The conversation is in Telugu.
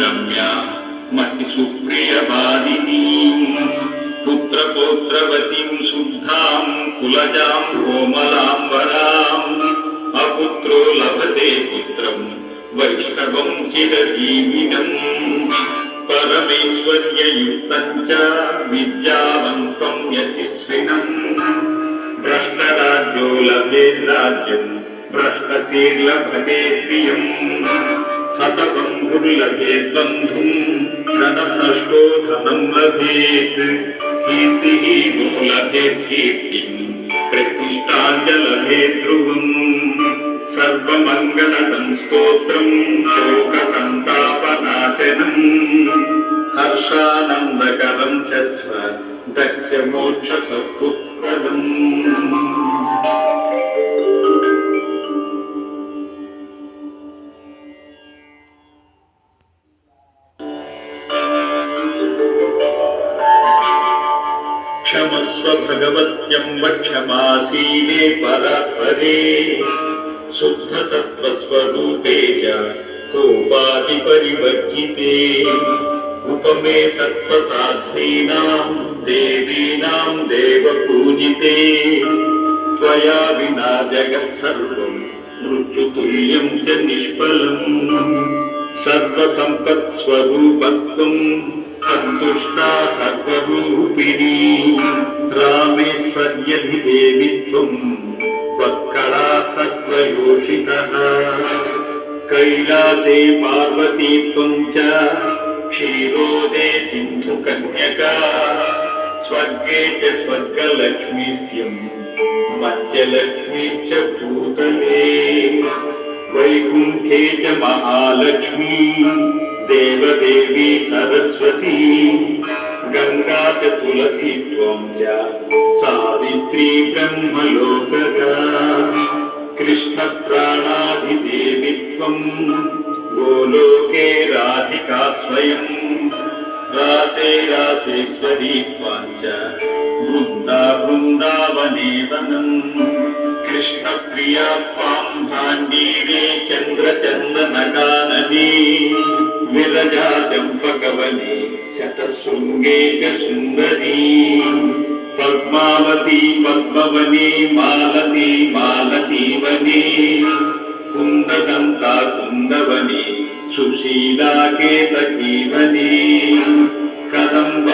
రమ్య మతి సుప్రియవాదినీ పుత్రపౌత్రవతీం శుద్ధాం కులజాం కోమలాం వరాం అపుత్రో లభతే పుత్రం వైష్ణవం చిరజీవినం పరమేశ్వర్యయుక్తం చ విద్యావంతం యశస్వినం భ్రష్టరాజ్యో లభే రాజ్యం భ్రష్టశీర్లభతే శ్రియం హతబంధుర్లభేద్బంధుం ధనభ్రష్టో ధనం లభేత్ కీర్తిः నో లభేత్ కీర్తిం ప్రతిష్టాంచ లభేత్ ధ్రువం సర్వమంగళదం స్తోత్రం శోక సంతాపనాశనం హర్షానందకరం क्षमस्व भगवत्यम् वक्षमासीने परापरे शुद्धसत्त्वस्वरूपे च कोपादिपरिवर्जिते उपमे सत्त्वसाध्वीनाम् देवीनाम् देवपूजिते त्वया विना जगत्सर्वम् मृत्युतुल्यम् च निष्फलम् सर्वसम्पत्स्वरूपत्वं सन्तुष्टा सर्वरूपिणी रामेश्वर्यधिदेवि त्वं त्वत्कला सत्त्वयोषितः कैलासे पार्वती त्वं च क्षीरोदे सिन्धुकन्यका स्वर्गे च स्वर्गलक्ष्मीस्त्यम् मध्यलक्ष्मीश्च भूतले वैकुण्ठे च महालक्ष्मी देवदेवी सरस्वती गङ्गा च तुलसी त्वं च सावित्री ब्रह्मलोकगा कृष्णप्राणाधिदेवि त्वं गोलोके राधिका स्वयम् रासे रासेश्वरी त्वाञ्च वृन्दा वृन्दावने वनम् कृष्णप्रिया त्वां भाण्डीरे चन्द्रचन्दनकानने विरजा चम्पकवने शतशृङ्गे च सुन्दरी पद्मावती पद्मवने मालती मालती वने कुन्ददन्ता कुन्दवने सुशीला केतकी वने कदम्ब